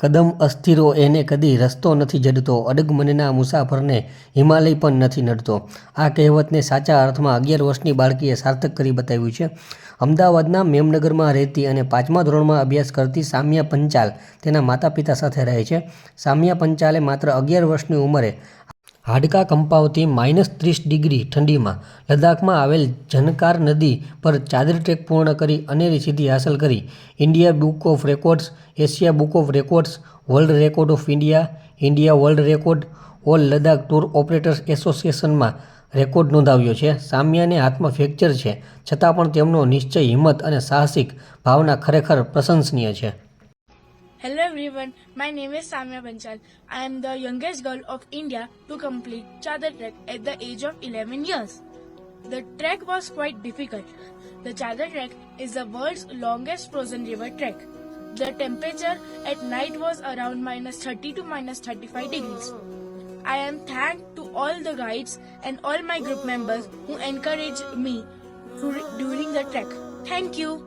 કદમ અસ્થિરો એને કદી રસ્તો નથી જડતો. અડગ મનના મુસાફરને હિમાલય પણ નથી નડતો. આ કહેવતને સાચા અર્થમાં અગિયાર વર્ષની બાળકીએ સાર્થક કરી બતાવ્યું છે. અમદાવાદના મેમનગરમાં રહેતી અને પાંચમા ધોરણમાં અભ્યાસ કરતી સામ્યા પંચાલ તેના માતા પિતા સાથે રહે છે. સામ્યા પંચાલે માત્ર અગિયાર વર્ષની ઉંમરે હાડકાં કંપાવતી માઇનસ ત્રીસ ડિગ્રી ઠંડીમાં લદ્દાખમાં આવેલ ઝનકાર નદી પર ચાદર ટ્રેક પૂર્ણ કરી અનેરી સિદ્ધિ હાંસલ કરી. India book of records, Asia book of records, world record of India India world record, all Ladakh tour operators એસોસિએશનમાં record નોંધાવ્યો છે. સામ્યાને હાથમાં ફ્રેક્ચર છે, છતાં પણ તેમનો નિશ્ચય હિંમત અને સાહસિક ભાવના ખરેખર પ્રશંસનીય છે. Hello everyone, my name is Samya Banchal. I am the youngest girl of India to complete Chadar Trek at the age of 11 years. The trek was quite difficult. The Chadar Trek is the world's longest frozen river trek. The temperature at night was around minus 30 to minus 35 degrees. I am thanked to all the guides and all my group members who encouraged me dur- during the trek. Thank you.